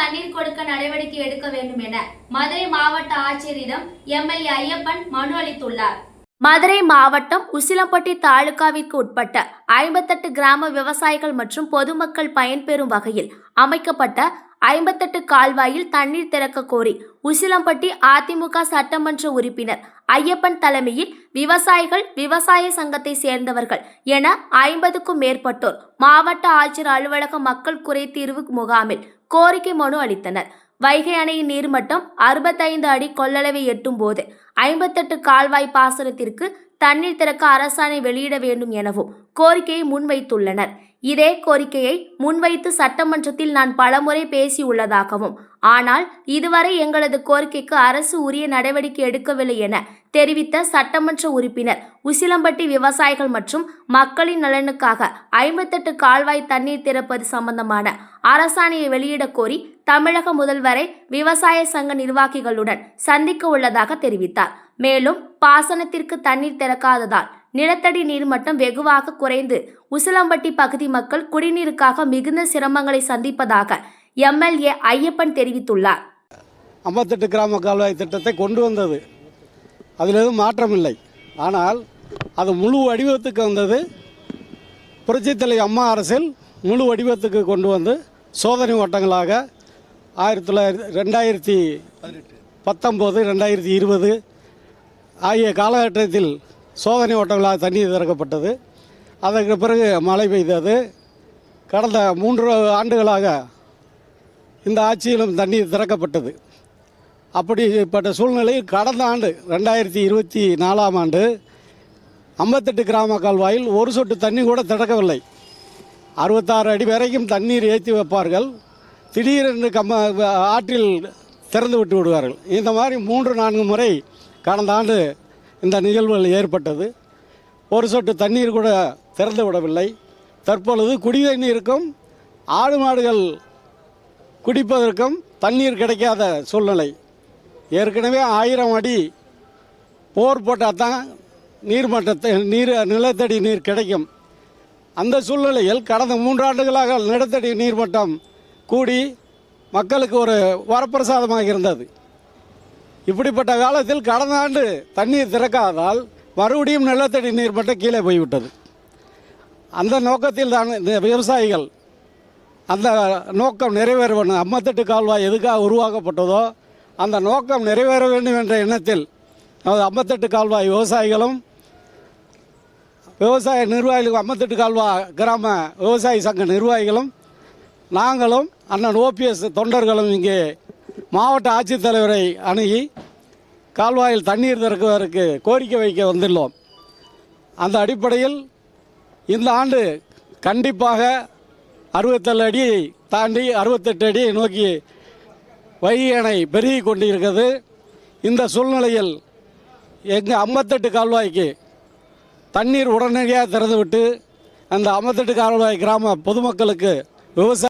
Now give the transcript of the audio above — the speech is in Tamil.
தண்ணீர் கொடுக்க நடவடிக்கை எடுக்க வேண்டும் என மதுரை மாவட்ட ஆட்சியரிடம் எம்எல்ஏ ஐயப்பன் மனு அளித்துள்ளார். மதுரை மாவட்டம் உசிலம்பட்டி தாலுகாவிற்கு உட்பட்ட ஐம்பத்தெட்டு கிராம விவசாயிகள் மற்றும் பொதுமக்கள் பயன்பெறும் வகையில் அமைக்கப்பட்ட ஐம்பத்தெட்டு கால்வாயில் தண்ணீர் திறக்க கோரி உசிலம்பட்டி அதிமுக சட்டமன்ற உறுப்பினர் ஐயப்பன் தலைமையில் விவசாயிகள் விவசாய சங்கத்தை சேர்ந்தவர்கள் என ஐம்பதுக்கும் மேற்பட்டோர் மாவட்ட ஆட்சியர் அலுவலக மக்கள் குறை தீர்வு முகாமில் கோரிக்கை மனு அளித்தனர். வைகை அணையின் நீர்மட்டம் அறுபத்தைந்து அடி கொள்ளளவை எட்டும் போது ஐம்பத்தெட்டு கால்வாய் பாசனத்திற்கு தண்ணீர் திறக்க அரசாணை வெளியிட வேண்டும் எனவும் கோரிக்கையை முன்வைத்துள்ளனர். இதே கோரிக்கையை முன்வைத்து சட்டமன்றத்தில் நான் பலமுறை பேசியுள்ளதாகவும் ஆனால் இதுவரை எங்களது கோரிக்கைக்கு அரசு உரிய நடவடிக்கை எடுக்கவில்லை என தெரிவித்த சட்டமன்ற உறுப்பினர் உசிலம்பட்டி விவசாயிகள் மற்றும் மக்களின் நலனுக்காக ஐம்பத்தெட்டு கால்வாய் தண்ணீர் திறப்பது சம்பந்தமான அரசாணையை வெளியிடக் கோரி தமிழக முதல்வரை விவசாய சங்க நிர்வாகிகளுடன் சந்திக்க உள்ளதாக தெரிவித்தார். மேலும் பாசனத்திற்கு தண்ணீர் திறக்காததால் நிலத்தடி நீர்மட்டம் வெகுவாக குறைந்து உசிலம்பட்டி பகுதி மக்கள் குடிநீருக்காக மிகுந்த சிரமங்களை சந்திப்பதாக எம்எல்ஏ ஐயப்பன் தெரிவித்துள்ளார். ஐம்பத்தெட்டு கிராம கால்வாய் திட்டத்தை கொண்டு வந்தது. அதில் எதுவும் மாற்றம் இல்லை ஆனால் அது முழு வடிவத்துக்கு வந்தது. புரட்சித்தலை அம்மா அரசில் முழு வடிவத்துக்கு கொண்டு வந்து சோதனை ஓட்டங்களாக ஆயிரத்தி தொள்ளாயிரத்தி ரெண்டாயிரத்தி பத்தொம்போது ரெண்டாயிரத்தி இருபது ஆகிய காலகட்டத்தில் சோதனை ஓட்டங்களாக தண்ணீர் திறக்கப்பட்டது. அதற்கு பிறகு மழை பெய்தது. கடந்த மூன்று ஆண்டுகளாக இந்த ஆட்சியிலும் தண்ணீர் திறக்கப்பட்டது. அப்படிப்பட்ட சூழ்நிலையில் கடந்த ஆண்டு ரெண்டாயிரத்தி இருபத்தி நாலாம் ஆண்டு ஐம்பத்தெட்டு கிராம கால்வாயில் ஒரு சொட்டு தண்ணி கூட திறக்கவில்லை. அறுபத்தாறு அடி வரைக்கும் தண்ணீர் ஏற்றி வைப்பார்கள். திடீரென்று கம்ம ஆற்றில் திறந்து விட்டு விடுவார்கள். இந்த மாதிரி மூன்று நான்கு முறை கடந்த ஆண்டு இந்த நிகழ்வுகள் ஏற்பட்டது. ஒரு சொட்டு தண்ணீர் கூட திறந்து விடவில்லை. தற்பொழுது குடி தண்ணீருக்கும் ஆடு மாடுகள் குடிப்பதற்கும் தண்ணீர் கிடைக்காத சூழ்நிலை. ஏற்கனவே ஆயிரம் அடி போர் போட்டால் தான் நீர்மட்டத்தை நீர் நிலத்தடி நீர் கிடைக்கும். அந்த சூழ்நிலையில் கடந்த மூன்றாண்டுகளாக நிலத்தடி நீர்மட்டம் கூடி மக்களுக்கு ஒரு வரப்பிரசாதமாக இருந்தது. இப்படிப்பட்ட காலத்தில் கடந்த ஆண்டு தண்ணீர் திறக்காததால் மறுபடியும் நிலத்தடி நீர்மட்டம் கீழே போய்விட்டது. அந்த நோக்கத்தில் தான் இந்த விவசாயிகள் அந்த நோக்கம் நிறைவேற அம்மத்தட்டு கால்வாய் எதுக்காக உருவாக்கப்பட்டதோ அந்த நோக்கம் நிறைவேற வேண்டும் என்ற எண்ணத்தில் நமது ஐம்பத்தெட்டு கால்வாய் விவசாயிகளும் விவசாய நிர்வாகிகளுக்கு ஐம்பத்தெட்டு கால்வாய் கிராம விவசாய சங்க நிர்வாகிகளும் நாங்களும் அண்ணன் ஓபிஎஸ் தொண்டர்களும் இங்கே மாவட்ட ஆட்சித்தலைவரை அணுகி கால்வாயில் தண்ணீர் திறக்குவதற்கு கோரிக்கை வைக்க வந்துள்ளோம். அந்த அடிப்படையில் இந்த ஆண்டு கண்டிப்பாக அறுபத்தேழு அடி தாண்டி அறுபத்தெட்டு அடியை நோக்கி வையணை பெருகி பெருகி கொண்டிருக்கிறது இந்த சூழ்நிலையில் எங்கள் ஐம்பத்தெட்டு கால்வாய்க்கு தண்ணீர் உடனடியாக திறந்துவிட்டு அந்த ஐம்பத்தெட்டு கால்வாய் கிராம பொதுமக்களுக்கு விவசாய